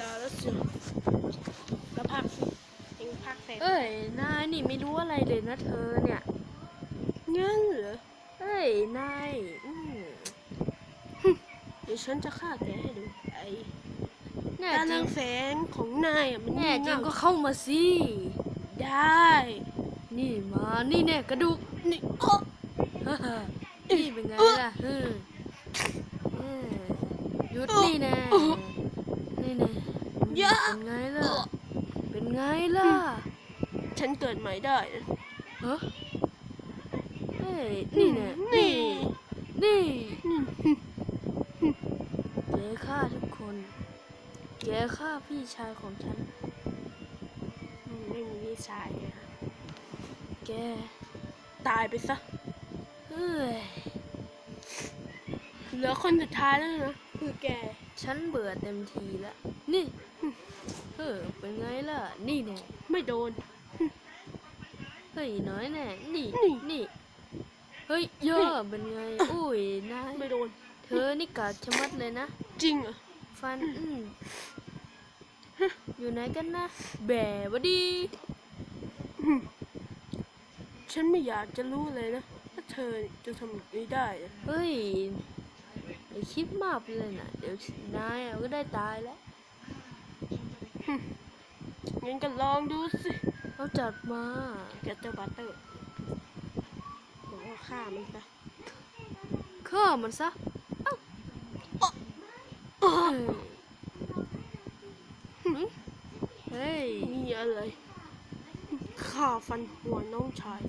ลาแล้วสิแล้วพักสิเองพักเสร็จเอ้ยนายนี่ไม่รู้อะไรเลยนะเธอเนี่ยงั้นเหรอเอ้ยนายอืมเดี๋ยวฉันจะฆ่าแกให้ดูไอ้แน่การจริเรืองงแสงของนายอะมันแน่งี่จริงเง่าก็เข้ามาสิได้นี่มานี่แน่กระดูกนี่โอ้ฮ่าฮ่านี่เป็นไงล่ะเออเออหยุดนี่แน่นี่แน่ อย่าเป็นไงล่ะ เป็นไงล่ะฉันเกิดใหม่ได้นะฮะเฮ้ยนี่แน่นี่นี่อืมแกฆ่าทุกคนแกฆ่าพี่ชายของฉันอืมไม่มีนิสัยอะแก ตายไปซะ เฮ้ย เหลือคนสุดท้ายแล้วนะ คือแก ฉันเบื่อเต็มทีแล้ว นี่ เออเป็นไงล่ะ นี่แน่ไม่โดน เฮ้ยน้อยแน่นี่ นี่นี่เฮ้ยย่อเป็นไง อุ้ยนายไม่โดน เธอนี่กาดชะมัดเลยนะ จริงเหรอะฟันอืมอยู่ไหนกันนะ แบวดี ฉันไม่อยากจะรู้เลยนะ ว่าเธอจะทำแบบนี้ได้อะเฮ้ย ไอคิดมากไปเลยนะเดี๋ยวนายอะก็ได้ตายแล้วงั้นก็ลองดูสิเอาจัดมาแกเจ้าบัตเตอร์บอกว่าฆ่ามันซะฆ่ามันซะเอ้าอ้อเฮ้ยเฮ้ยมีอะไรฆ่าฟันหัวน้องชาย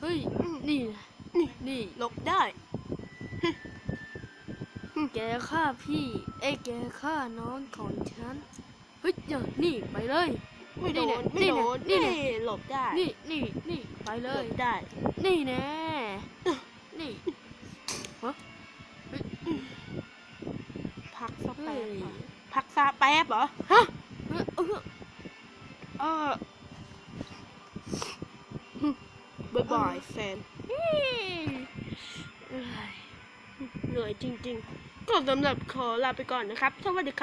เฮ้ย นี่นะนี่ นี่หลบได้ แกฆ่าพี่ เอ้ยแกฆ่าน้องของฉัน เฮ้ยอย่านี่ไปเลย ไม่โดนนี่ไม่แน่โดนนี่นี่แน่หลบได้นี่นี่นี่ไปเลหลย บได้ นี่แน่ นี่พักสักเฮ้แป๊บยเหรอพักซาแป๊บเหรอฮะเฮ้ยเออเออบ๊ายบายแฟน เอ้ย เหนื่อยจริง ๆ ก็สำหรับขอลาไปก่อนนะครับ สวัสดีครับ